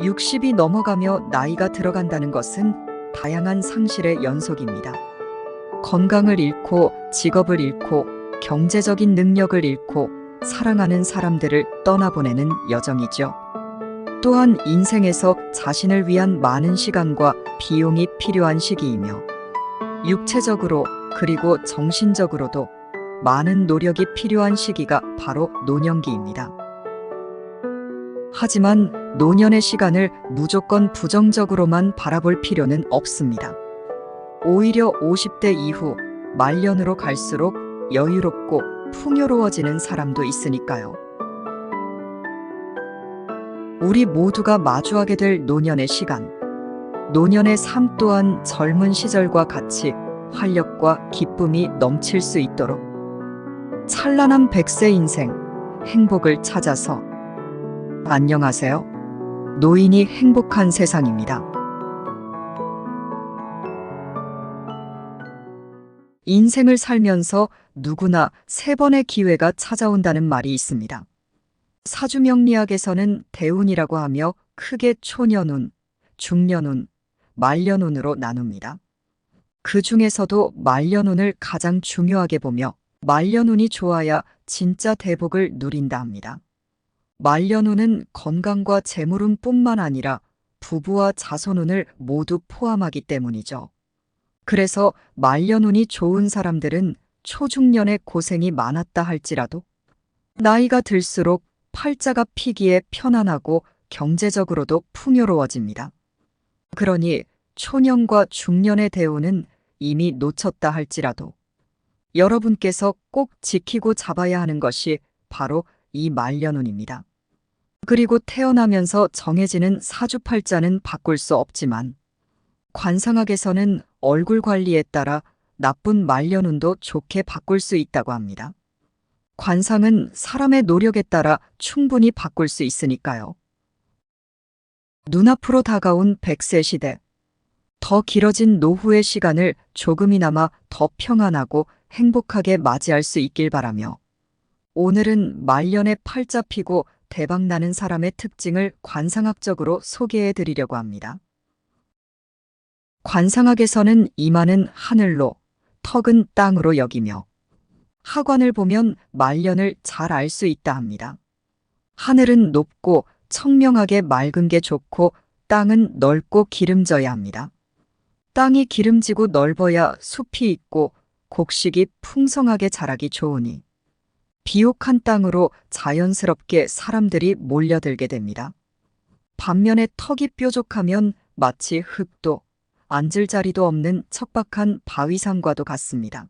60이 넘어가며 나이가 들어간다는 것은 다양한 상실의 연속입니다. 건강을 잃고 직업을 잃고 경제적인 능력을 잃고 사랑하는 사람들을 떠나보내는 여정이죠. 또한 인생에서 자신을 위한 많은 시간과 비용이 필요한 시기이며 육체적으로 그리고 정신적으로도 많은 노력이 필요한 시기가 바로 노년기입니다. 하지만 노년의 시간을 무조건 부정적으로만 바라볼 필요는 없습니다. 오히려 50대 이후 말년으로 갈수록 여유롭고 풍요로워지는 사람도 있으니까요. 우리 모두가 마주하게 될 노년의 시간. 노년의 삶 또한 젊은 시절과 같이 활력과 기쁨이 넘칠 수 있도록 찬란한 백세 인생, 행복을 찾아서 안녕하세요. 노인이 행복한 세상입니다. 인생을 살면서 누구나 세 번의 기회가 찾아온다는 말이 있습니다. 사주명리학에서는 대운이라고 하며 크게 초년운, 중년운, 말년운으로 나눕니다. 그 중에서도 말년운을 가장 중요하게 보며 말년운이 좋아야 진짜 대복을 누린다 합니다. 말년운은 건강과 재물운뿐만 아니라 부부와 자손운을 모두 포함하기 때문이죠. 그래서 말년운이 좋은 사람들은 초중년에 고생이 많았다 할지라도 나이가 들수록 팔자가 피기에 편안하고 경제적으로도 풍요로워집니다. 그러니 초년과 중년의 대우는 이미 놓쳤다 할지라도 여러분께서 꼭 지키고 잡아야 하는 것이 바로 이 말년운입니다. 그리고 태어나면서 정해지는 사주팔자는 바꿀 수 없지만 관상학에서는 얼굴 관리에 따라 나쁜 말년운도 좋게 바꿀 수 있다고 합니다. 관상은 사람의 노력에 따라 충분히 바꿀 수 있으니까요. 눈앞으로 다가온 100세 시대. 더 길어진 노후의 시간을 조금이나마 더 평안하고 행복하게 맞이할 수 있길 바라며 오늘은 말년에 팔자 피고 대박 나는 사람의 특징을 관상학적으로 소개해 드리려고 합니다. 관상학에서는 이마는 하늘로, 턱은 땅으로 여기며 하관을 보면 말년을 잘 알 수 있다 합니다. 하늘은 높고 청명하게 맑은 게 좋고 땅은 넓고 기름져야 합니다. 땅이 기름지고 넓어야 숲이 있고 곡식이 풍성하게 자라기 좋으니 비옥한 땅으로 자연스럽게 사람들이 몰려들게 됩니다. 반면에 턱이 뾰족하면 마치 흙도 앉을 자리도 없는 척박한 바위산과도 같습니다.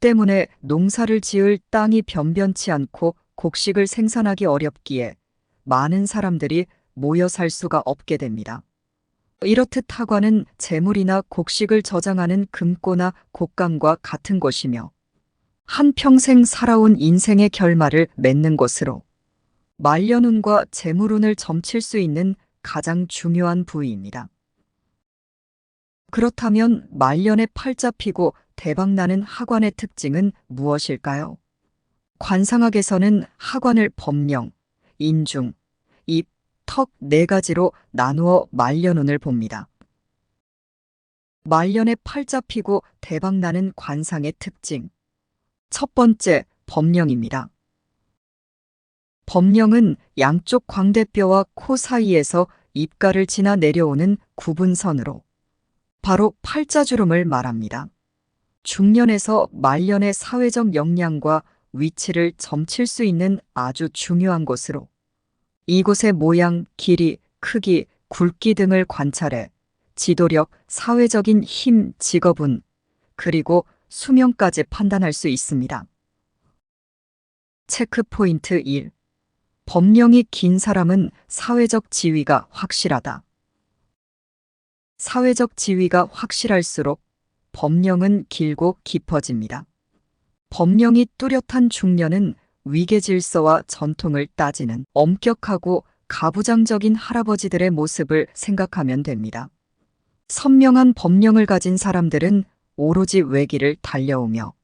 때문에 농사를 지을 땅이 변변치 않고 곡식을 생산하기 어렵기에 많은 사람들이 모여 살 수가 없게 됩니다. 이렇듯 타관은 재물이나 곡식을 저장하는 금고나 곡간과 같은 곳이며 한평생 살아온 인생의 결말을 맺는 곳으로 말년운과 재물운을 점칠 수 있는 가장 중요한 부위입니다. 그렇다면 말년에 팔자 피고 대박나는 하관의 특징은 무엇일까요? 관상학에서는 하관을 법령, 인중, 입, 턱 네 가지로 나누어 말년운을 봅니다. 말년에 팔자 피고 대박나는 관상의 특징. 첫 번째, 법령입니다. 법령은 양쪽 광대뼈와 코 사이에서 입가를 지나 내려오는 구분선으로 바로 팔자주름을 말합니다. 중년에서 말년의 사회적 역량과 위치를 점칠 수 있는 아주 중요한 곳으로 이곳의 모양, 길이, 크기, 굵기 등을 관찰해 지도력, 사회적인 힘, 직업운, 그리고 수명까지 판단할 수 있습니다. 체크 포인트 1. 법령이 긴 사람은 사회적 지위가 확실하다. 사회적 지위가 확실할수록 법령은 길고 깊어집니다. 법령이 뚜렷한 중년은 위계 질서와 전통을 따지는 엄격하고 가부장적인 할아버지들의 모습을 생각하면 됩니다. 선명한 법령을 가진 사람들은 오로지 외길을 달려오며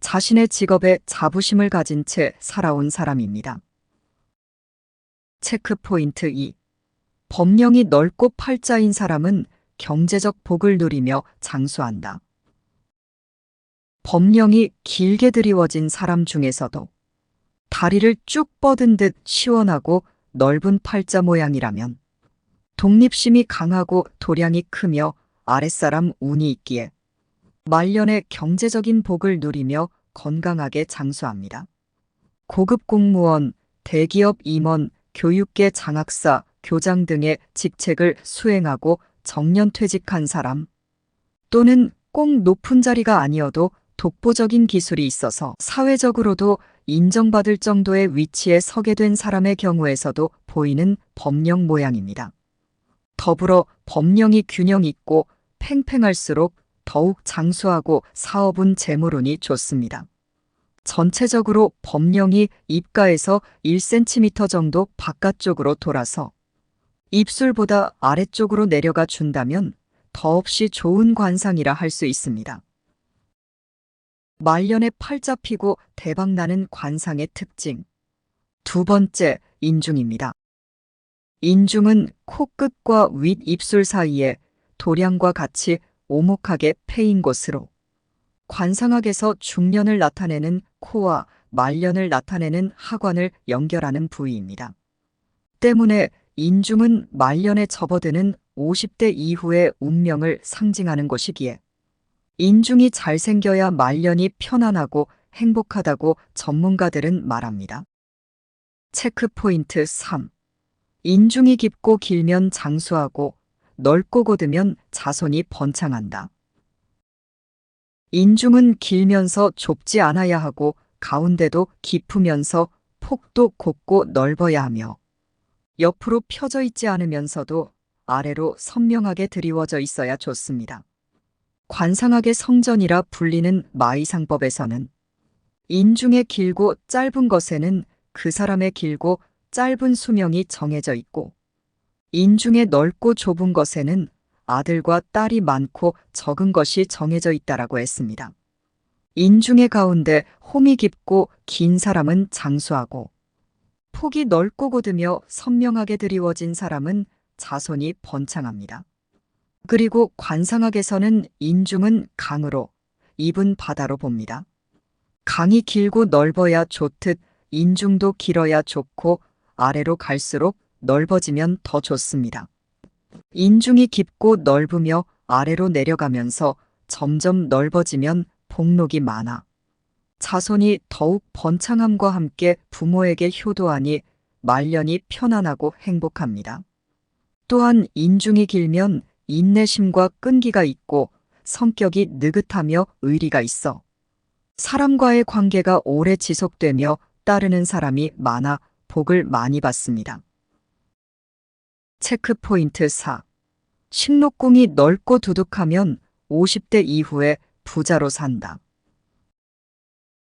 자신의 직업에 자부심을 가진 채 살아온 사람입니다. 체크 포인트 2. 법령이 넓고 팔자인 사람은 경제적 복을 누리며 장수한다. 법령이 길게 드리워진 사람 중에서도 다리를 쭉 뻗은 듯 시원하고 넓은 팔자 모양이라면 독립심이 강하고 도량이 크며 아랫사람 운이 있기에 말년에 경제적인 복을 누리며 건강하게 장수합니다. 고급 공무원, 대기업 임원, 교육계 장학사, 교장 등의 직책을 수행하고 정년 퇴직한 사람 또는 꼭 높은 자리가 아니어도 독보적인 기술이 있어서 사회적으로도 인정받을 정도의 위치에 서게 된 사람의 경우에서도 보이는 법령 모양입니다. 더불어 법령이 균형 있고 팽팽할수록 더욱 장수하고 사업은 재물운이 좋습니다. 전체적으로 법령이 입가에서 1cm 정도 바깥쪽으로 돌아서 입술보다 아래쪽으로 내려가 준다면 더없이 좋은 관상이라 할 수 있습니다. 말년에 팔자 피고 대박나는 관상의 특징. 두 번째, 인중입니다. 인중은 코끝과 윗입술 사이에 도량과 같이 오목하게 패인 곳으로 관상학에서 중년을 나타내는 코와 말년을 나타내는 하관을 연결하는 부위입니다. 때문에 인중은 말년에 접어드는 50대 이후의 운명을 상징하는 것이기에 인중이 잘생겨야 말년이 편안하고 행복하다고 전문가들은 말합니다. 체크 포인트 3. 인중이 깊고 길면 장수하고 넓고 곧으면 자손이 번창한다. 인중은 길면서 좁지 않아야 하고 가운데도 깊으면서 폭도 곱고 넓어야 하며 옆으로 펴져 있지 않으면서도 아래로 선명하게 드리워져 있어야 좋습니다. 관상학의 성전이라 불리는 마이상법에서는 인중의 길고 짧은 것에는 그 사람의 길고 짧은 수명이 정해져 있고 인중의 넓고 좁은 것에는 아들과 딸이 많고 적은 것이 정해져 있다라고 했습니다. 인중의 가운데 홈이 깊고 긴 사람은 장수하고 폭이 넓고 곧으며 선명하게 드리워진 사람은 자손이 번창합니다. 그리고 관상학에서는 인중은 강으로, 입은 바다로 봅니다. 강이 길고 넓어야 좋듯 인중도 길어야 좋고 아래로 갈수록 넓어지면 더 좋습니다. 인중이 깊고 넓으며 아래로 내려가면서 점점 넓어지면 복록이 많아 자손이 더욱 번창함과 함께 부모에게 효도하니 말년이 편안하고 행복합니다. 또한 인중이 길면 인내심과 끈기가 있고 성격이 느긋하며 의리가 있어 사람과의 관계가 오래 지속되며 따르는 사람이 많아 복을 많이 받습니다. 체크 포인트 4. 식록궁이 넓고 두둑하면 50대 이후에 부자로 산다.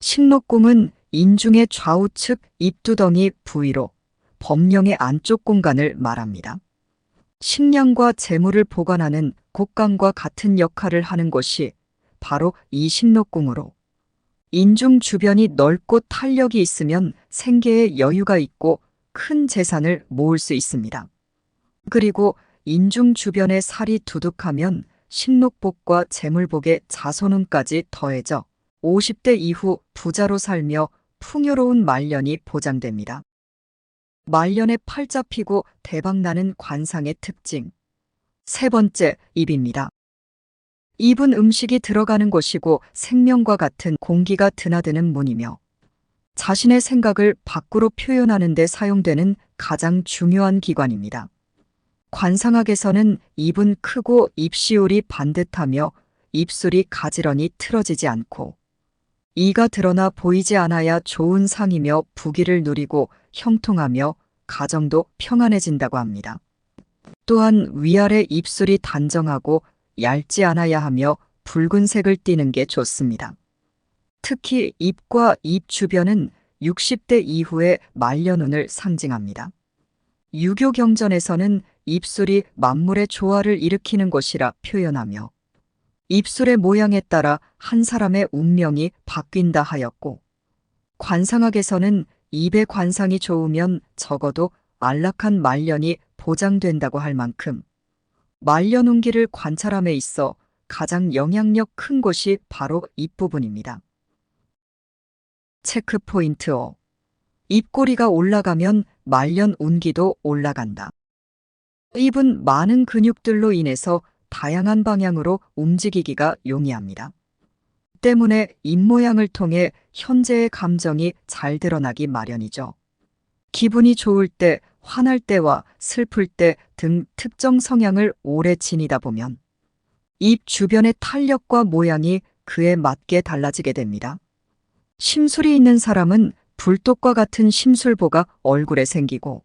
식록궁은 인중의 좌우측 입두덩이 부위로 법령의 안쪽 공간을 말합니다. 식량과 재물을 보관하는 곡간과 같은 역할을 하는 곳이 바로 이 식록궁으로 인중 주변이 넓고 탄력이 있으면 생계에 여유가 있고 큰 재산을 모을 수 있습니다. 그리고 인중 주변에 살이 두둑하면 식록복과 재물복의 자손운까지 더해져 50대 이후 부자로 살며 풍요로운 말년이 보장됩니다. 말년에 팔자 피고 대박나는 관상의 특징. 세 번째, 입입니다. 입은 음식이 들어가는 곳이고 생명과 같은 공기가 드나드는 문이며 자신의 생각을 밖으로 표현하는 데 사용되는 가장 중요한 기관입니다. 관상학에서는 입은 크고 입시울이 반듯하며 입술이 가지런히 틀어지지 않고 이가 드러나 보이지 않아야 좋은 상이며 부귀를 누리고 형통하며 가정도 평안해진다고 합니다. 또한 위아래 입술이 단정하고 얇지 않아야 하며 붉은색을 띠는 게 좋습니다. 특히 입과 입 주변은 60대 이후의 말년운을 상징합니다. 유교 경전에서는 입술이 만물의 조화를 일으키는 것이라 표현하며 입술의 모양에 따라 한 사람의 운명이 바뀐다 하였고 관상학에서는 입의 관상이 좋으면 적어도 안락한 말년이 보장된다고 할 만큼 말년 운기를 관찰함에 있어 가장 영향력 큰 곳이 바로 입부분입니다. 체크 포인트 5. 입꼬리가 올라가면 말년 운기도 올라간다. 입은 많은 근육들로 인해서 다양한 방향으로 움직이기가 용이합니다. 때문에 입모양을 통해 현재의 감정이 잘 드러나기 마련이죠. 기분이 좋을 때, 화날 때와 슬플 때 등 특정 성향을 오래 지니다 보면 입 주변의 탄력과 모양이 그에 맞게 달라지게 됩니다. 심술이 있는 사람은 불독과 같은 심술보가 얼굴에 생기고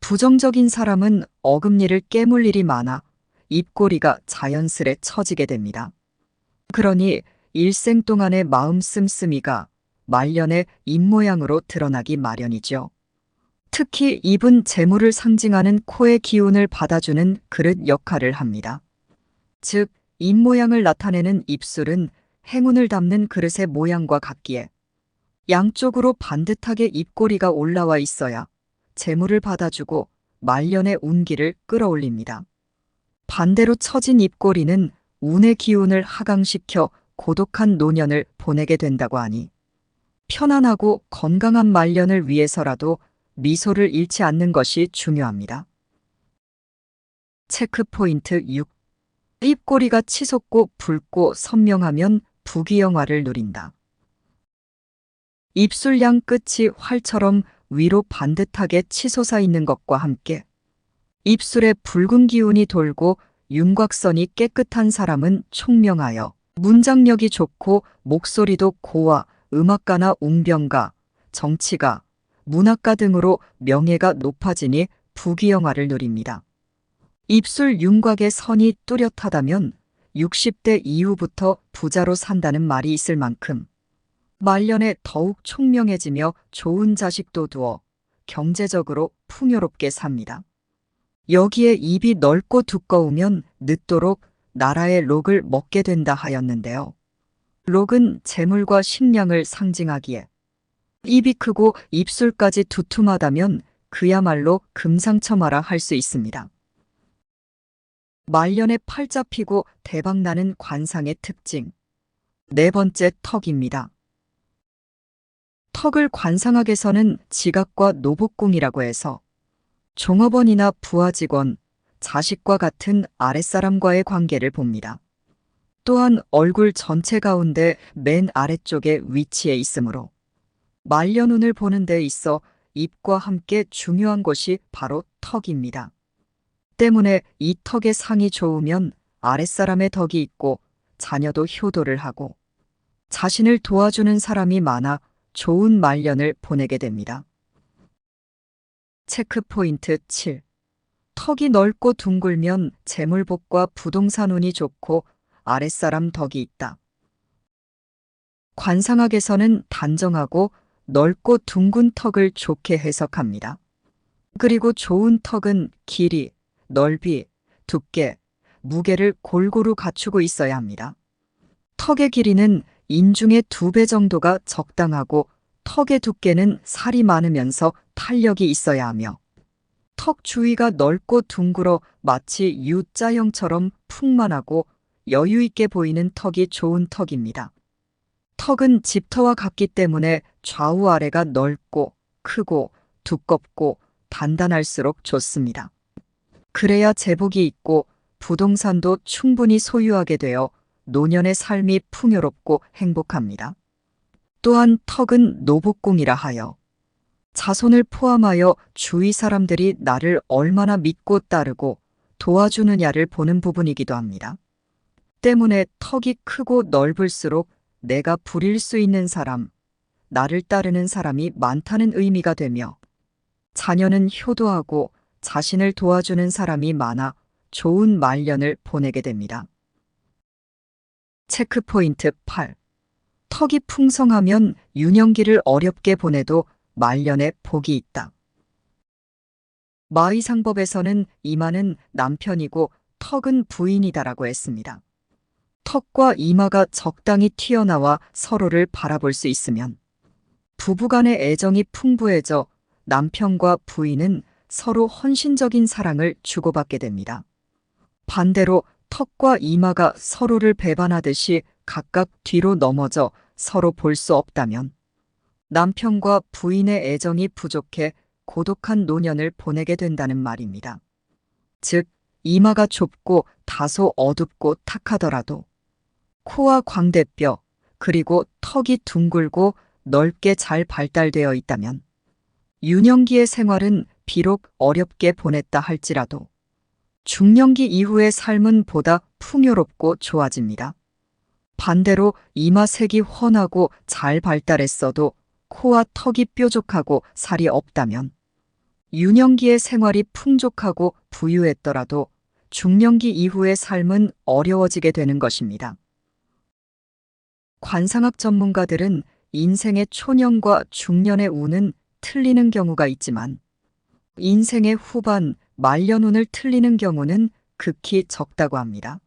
부정적인 사람은 어금니를 깨물 일이 많아 입꼬리가 자연스레 처지게 됩니다. 그러니 일생 동안의 마음 씀씀이가 말년의 입모양으로 드러나기 마련이죠. 특히 입은 재물을 상징하는 코의 기운을 받아주는 그릇 역할을 합니다. 즉, 입모양을 나타내는 입술은 행운을 담는 그릇의 모양과 같기에 양쪽으로 반듯하게 입꼬리가 올라와 있어야 재물을 받아주고 말년의 운기를 끌어올립니다. 반대로 처진 입꼬리는 운의 기운을 하강시켜 고독한 노년을 보내게 된다고 하니 편안하고 건강한 말년을 위해서라도 미소를 잃지 않는 것이 중요합니다. 체크 포인트 6. 입꼬리가 치솟고 붉고 선명하면 부귀영화를 누린다. 입술양 끝이 활처럼 위로 반듯하게 치솟아 있는 것과 함께 입술에 붉은 기운이 돌고 윤곽선이 깨끗한 사람은 총명하여 문장력이 좋고 목소리도 고와 음악가나 웅변가, 정치가, 문학가 등으로 명예가 높아지니 부귀영화를 누립니다. 입술 윤곽의 선이 뚜렷하다면 60대 이후부터 부자로 산다는 말이 있을 만큼 말년에 더욱 총명해지며 좋은 자식도 두어 경제적으로 풍요롭게 삽니다. 여기에 입이 넓고 두꺼우면 늦도록 나라의 록을 먹게 된다 하였는데요. 록은 재물과 식량을 상징하기에 입이 크고 입술까지 두툼하다면 그야말로 금상첨화라 할 수 있습니다. 말년에 팔 잡히고 대박나는 관상의 특징. 네 번째 턱입니다. 턱을 관상학에서는 지각과 노복궁이라고 해서 종업원이나 부하 직원, 자식과 같은 아랫사람과의 관계를 봅니다. 또한 얼굴 전체 가운데 맨 아래쪽에 위치해 있으므로 말년운을 보는 데 있어 입과 함께 중요한 것이 바로 턱입니다. 때문에 이 턱의 상이 좋으면 아랫사람의 덕이 있고 자녀도 효도를 하고 자신을 도와주는 사람이 많아 좋은 말년을 보내게 됩니다. 체크 포인트 7. 턱이 넓고 둥글면 재물복과 부동산 운이 좋고 아랫사람 덕이 있다. 관상학에서는 단정하고 넓고 둥근 턱을 좋게 해석합니다. 그리고 좋은 턱은 길이, 넓이, 두께, 무게를 골고루 갖추고 있어야 합니다. 턱의 길이는 인중의 두 배 정도가 적당하고 턱의 두께는 살이 많으면서 탄력이 있어야 하며 턱 주위가 넓고 둥글어 마치 U자형처럼 풍만하고 여유 있게 보이는 턱이 좋은 턱입니다. 턱은 집터와 같기 때문에 좌우 아래가 넓고 크고 두껍고 단단할수록 좋습니다. 그래야 제복이 있고 부동산도 충분히 소유하게 되어 노년의 삶이 풍요롭고 행복합니다. 또한 턱은 노복궁이라 하여 자손을 포함하여 주위 사람들이 나를 얼마나 믿고 따르고 도와주느냐를 보는 부분이기도 합니다. 때문에 턱이 크고 넓을수록 내가 부릴 수 있는 사람, 나를 따르는 사람이 많다는 의미가 되며 자녀는 효도하고 자신을 도와주는 사람이 많아 좋은 말년을 보내게 됩니다. 체크 포인트 8. 턱이 풍성하면 유년기를 어렵게 보내도 말년에 복이 있다. 마의상법에서는 이마는 남편이고 턱은 부인이다라고 했습니다. 턱과 이마가 적당히 튀어나와 서로를 바라볼 수 있으면 부부간의 애정이 풍부해져 남편과 부인은 서로 헌신적인 사랑을 주고받게 됩니다. 반대로 턱과 이마가 서로를 배반하듯이 각각 뒤로 넘어져 서로 볼 수 없다면 남편과 부인의 애정이 부족해 고독한 노년을 보내게 된다는 말입니다. 즉, 이마가 좁고 다소 어둡고 탁하더라도 코와 광대뼈, 그리고 턱이 둥글고 넓게 잘 발달되어 있다면 유년기의 생활은 비록 어렵게 보냈다 할지라도 중년기 이후의 삶은 보다 풍요롭고 좋아집니다. 반대로 이마색이 훤하고 잘 발달했어도 코와 턱이 뾰족하고 살이 없다면 유년기의 생활이 풍족하고 부유했더라도 중년기 이후의 삶은 어려워지게 되는 것입니다. 관상학 전문가들은 인생의 초년과 중년의 운은 틀리는 경우가 있지만 인생의 후반, 말년 운을 틀리는 경우는 극히 적다고 합니다.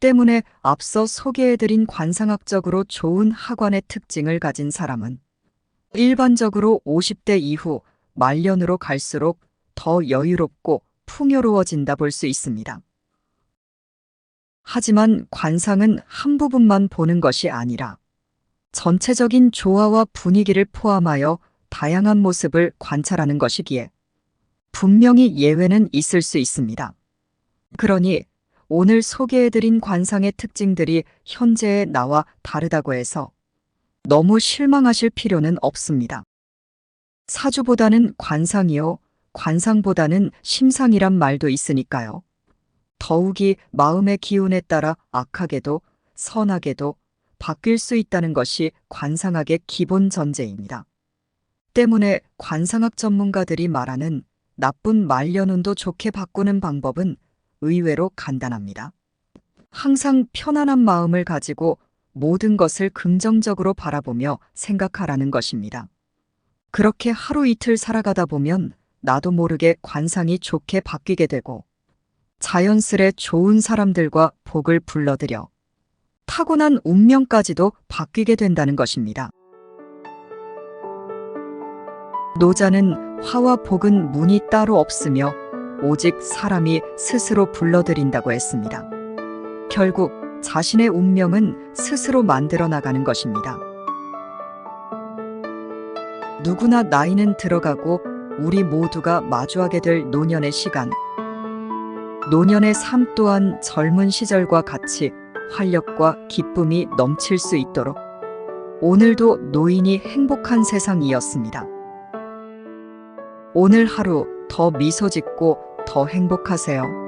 때문에 앞서 소개해드린 관상학적으로 좋은 하관의 특징을 가진 사람은 일반적으로 50대 이후 말년으로 갈수록 더 여유롭고 풍요로워진다 볼 수 있습니다. 하지만 관상은 한 부분만 보는 것이 아니라 전체적인 조화와 분위기를 포함하여 다양한 모습을 관찰하는 것이기에 분명히 예외는 있을 수 있습니다. 그러니 오늘 소개해드린 관상의 특징들이 현재의 나와 다르다고 해서 너무 실망하실 필요는 없습니다. 사주보다는 관상이요, 관상보다는 심상이란 말도 있으니까요. 더욱이 마음의 기운에 따라 악하게도 선하게도 바뀔 수 있다는 것이 관상학의 기본 전제입니다. 때문에 관상학 전문가들이 말하는 나쁜 말년운도 좋게 바꾸는 방법은 의외로 간단합니다. 항상 편안한 마음을 가지고 모든 것을 긍정적으로 바라보며 생각하라는 것입니다. 그렇게 하루 이틀 살아가다 보면 나도 모르게 관상이 좋게 바뀌게 되고 자연스레 좋은 사람들과 복을 불러들여 타고난 운명까지도 바뀌게 된다는 것입니다. 노자는 화와 복은 문이 따로 없으며 오직 사람이 스스로 불러들인다고 했습니다. 결국 자신의 운명은 스스로 만들어 나가는 것입니다. 누구나 나이는 들어가고 우리 모두가 마주하게 될 노년의 시간. 노년의 삶 또한 젊은 시절과 같이 활력과 기쁨이 넘칠 수 있도록 오늘도 노인이 행복한 세상이었습니다. 오늘 하루 더 미소 짓고 더 행복하세요.